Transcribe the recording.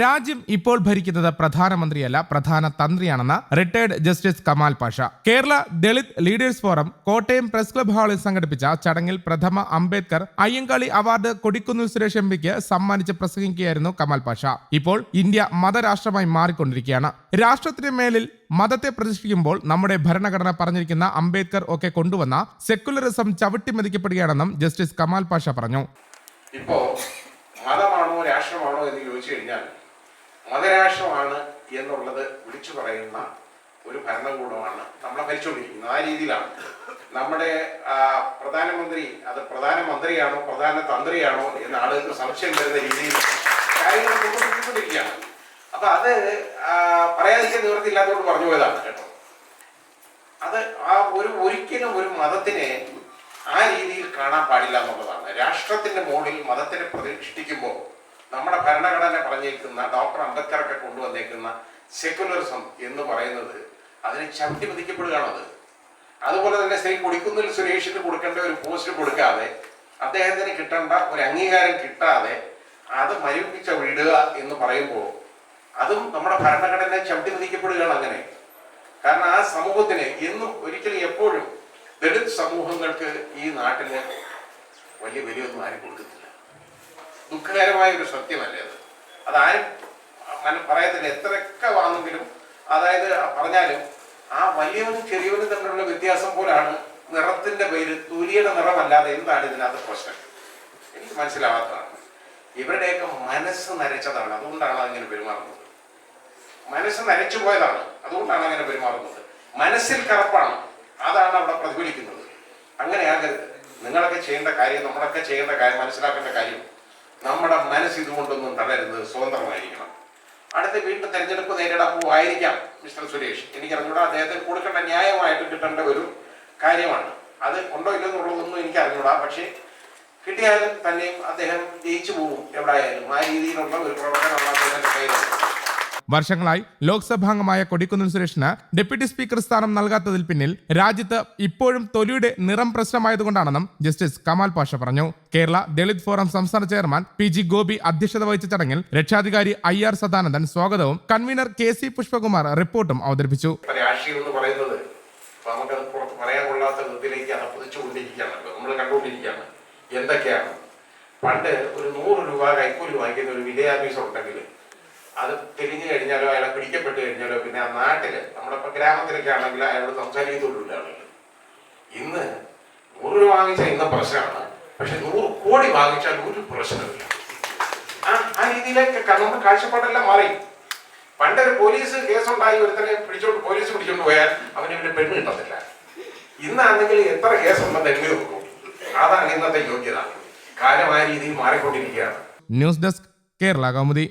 രാജ്യം ഇപ്പോൾ ഭരിക്കുന്നത് പ്രധാനമന്ത്രിയല്ല പ്രധാന തന്ത്രിയാണെന്ന് retired justice Kamal Pasha. Kerala Dalit leaders forum Kottayam press club ഹാളിൽ സംഘടിപ്പിച്ച ചടങ്ങിൽ പ്രഥമ അംബേദ്കർ അയ്യങ്കാളി അവാർഡ് കൊടിക്കുന്നിൽ സുരേഷ് എം പിക്ക് സമ്മാനിച്ച് പ്രസംഗിക്കുകയായിരുന്നു കമാൽ പാഷ. ഇപ്പോൾ ഇന്ത്യ മതരാഷ്ട്രമായി മാറിക്കൊണ്ടിരിക്കുകയാണ്. രാഷ്ട്രത്തിന് മേലിൽ മതത്തെ പ്രതിഷ്ഠിക്കുമ്പോൾ നമ്മുടെ ഭരണഘടന പറഞ്ഞിരിക്കുന്ന അംബേദ്കർ ഒക്കെ കൊണ്ടുവന്ന സെക്കുലറിസം ചവിട്ടിമതിക്കപ്പെടുകയാണെന്നും ജസ്റ്റിസ് കമാൽ പാഷ പറഞ്ഞു. ഇപ്പോ മതമാണോ രാഷ്ട്രമാണോ എന്ന് ചോദിച്ചു കഴിഞ്ഞാൽ മതരാഷ്ട്രമാണ് എന്നുള്ളത് വിളിച്ചു പറയുന്ന ഒരു ഭരണകൂടമാണ് നമ്മളെ ഭരിച്ചുകൊണ്ടിരിക്കുന്നത്. ആ രീതിയിലാണ്. നമ്മുടെ പ്രധാനമന്ത്രി അത് പ്രധാനമന്ത്രിയാണോ പ്രധാന തന്ത്രിയാണോ എന്ന് ആളുകൾക്ക് സംശയം വരുന്ന രീതിയിൽ കാര്യങ്ങൾ കൊണ്ടുപോയിക്കൊണ്ടിരിക്കുകയാണ് അപ്പൊ അത് പറയാതിരിക്കാൻ നിവൃത്തിയില്ലാത്തതുകൊണ്ട് പറഞ്ഞു പോയതാണ് കേട്ടോ. അത് ആ ഒരു ഒരിക്കലും ഒരു മതത്തിനെ ആ രീതിയിൽ കാണാൻ പാടില്ല എന്നുള്ളതാണ്. രാഷ്ട്രത്തിന്റെ മുകളിൽ മതത്തിനെ പ്രതിഷ്ഠിക്കുമ്പോൾ നമ്മുടെ ഭരണഘടന പറഞ്ഞേക്കുന്ന ഡോക്ടർ അംബേദ്കറൊക്കെ കൊണ്ടുവന്നേക്കുന്ന സെക്കുലറിസം എന്ന് പറയുന്നത് അതിന് ചവിട്ടി അത്. അതുപോലെ തന്നെ ശ്രീ കൊടിക്കുന്നിൽ സുരേഷിന് കൊടുക്കേണ്ട ഒരു പോസ്റ്റ് കൊടുക്കാതെ അദ്ദേഹത്തിന് കിട്ടേണ്ട ഒരു അംഗീകാരം കിട്ടാതെ അത് മരവിപ്പിച്ച വിടുക എന്ന് പറയുമ്പോൾ അതും നമ്മുടെ ഭരണഘടന ചവിട്ടി പതിക്കപ്പെടുകയാണ് അങ്ങനെ. കാരണം ആ സമൂഹത്തിന് എന്നും ഒരിക്കലും എപ്പോഴും ദളിത് സമൂഹങ്ങൾക്ക് ഈ നാട്ടിൽ വലിയ വിലയൊന്നും ആരും കൊടുക്കുന്നില്ല ദുഃഖകരമായ ഒരു സത്യമല്ലേ അത്? അതാരും പറയത്തില്ല. എത്രയൊക്കെ വാങ്ങുമെങ്കിലും അതായത് പറഞ്ഞാലും ആ വലിയവനും ചെറിയവനും തമ്മിലുള്ള വ്യത്യാസം പോലാണ് നിറത്തിന്റെ പേര് തുലിയുടെ നിറമല്ലാതെ എന്താണ് ഇതിനകത്ത് പ്രശ്നം? എനിക്ക് മനസ്സിലാവാത്തതാണ്. ഇവരുടെയൊക്കെ മനസ്സ് നരച്ചതാണ്. അതുകൊണ്ടാണ് അങ്ങനെ പെരുമാറുന്നത്. മനസ്സ് നരച്ചു പോയതാണ്. അതുകൊണ്ടാണ് അങ്ങനെ പെരുമാറുന്നത്. മനസ്സിൽ കറപ്പാണ്. അതാണ് അവിടെ പ്രതിഫലിക്കുന്നത്. അങ്ങനെ ആകരുത് നിങ്ങളൊക്കെ ചെയ്യേണ്ട കാര്യം നമ്മളൊക്കെ ചെയ്യേണ്ട കാര്യം മനസ്സിലാക്കേണ്ട കാര്യം നമ്മുടെ മനസ്സ് ഇതുകൊണ്ടൊന്നും തളരുന്നത് സ്വതന്ത്രമായിരിക്കണം. അടുത്ത വീണ്ടും തെരഞ്ഞെടുപ്പ് നേരിടാൻ പോവായിരിക്കാം മിസ്റ്റർ സുരേഷ്. എനിക്ക് അറിഞ്ഞൂടാ അദ്ദേഹത്തിന് കൊടുക്കേണ്ട ന്യായമായിട്ട് കിട്ടേണ്ട ഒരു കാര്യമാണ്. അത് ഉണ്ടോ ഇല്ലെന്നുള്ളതൊന്നും എനിക്ക് അറിഞ്ഞൂടാ പക്ഷേ കിട്ടിയാലും തന്നെയും അദ്ദേഹം ജയിച്ചു പോകും എവിടെയായാലും ആ രീതിയിലുള്ള ഒരു പ്രവർത്തനമാണ് അദ്ദേഹത്തിന്റെ കയ്യിലുള്ളത് വർഷങ്ങളായി ലോക്സഭാംഗമായ കൊടിക്കുന്നിൽ സുരേഷിന് ഡെപ്യൂട്ടി സ്പീക്കർ സ്ഥാനം നൽകാത്തതിൽ പിന്നിൽ രാജ്യത്ത് ഇപ്പോഴും തൊലിയുടെ നിറം പ്രശ്നമായതുകൊണ്ടാണെന്നും ജസ്റ്റിസ് കമാൽ പാഷ പറഞ്ഞു. കേരള ദളിത് ഫോറം സംസ്ഥാന ചെയർമാൻ പി ജി ഗോപി അധ്യക്ഷത വഹിച്ച ചടങ്ങിൽ രക്ഷാധികാരി ഐ ആർ സദാനന്ദൻ സ്വാഗതവും കൺവീനർ കെ സി പുഷ്പകുമാർ റിപ്പോർട്ടും അവതരിപ്പിച്ചു. കൊള്ളാത്ത നമ്മൾ എന്തൊക്കെയാണ്? പണ്ട് ഒരു നൂറ് രൂപ കൈക്കൂലി വാങ്ങിക്കുന്ന ഒരു വില്ലേജ് ഉണ്ടെങ്കിൽ അത് തിരിഞ്ഞു കഴിഞ്ഞാലോ അയാളെ പിടിക്കപ്പെട്ട് കഴിഞ്ഞാലോ പിന്നെ ആ നാട്ടിൽ നമ്മുടെ ഗ്രാമത്തിലൊക്കെ ആണെങ്കിൽ അയാളോട് സംസാരിക്കത്തുള്ളൂ ആളുകൾ ഇന്ന് നൂറ് രൂപ വാങ്ങിച്ചാൽ ഇന്ന പ്രശ്നമാണ്. പക്ഷെ നൂറ് കോടി വാങ്ങിച്ചാൽ ഒരു പ്രശ്നമില്ല ആ രീതിയിലേക്ക് നമ്മുടെ കാഴ്ചപ്പാടെല്ലാം മാറി. പണ്ടൊരു പോലീസ് കേസുണ്ടായി ഒരുത്തനെ പിടിച്ചോണ്ട് പോലീസ് പിടിച്ചോണ്ട് പോയാൽ അവന് പിന്നെ പെണ്ണ് കിട്ടത്തില്ല. ഇന്നാണെങ്കിൽ എത്ര കേസുണ്ടെന്ന് എണ്ണി നോക്കും അതാണ് ഇന്നത്തെ യോഗ്യത. കാലം ആ രീതിയിൽ മാറിക്കൊണ്ടിരിക്കുകയാണ്. News desk Kerala Kaumudi.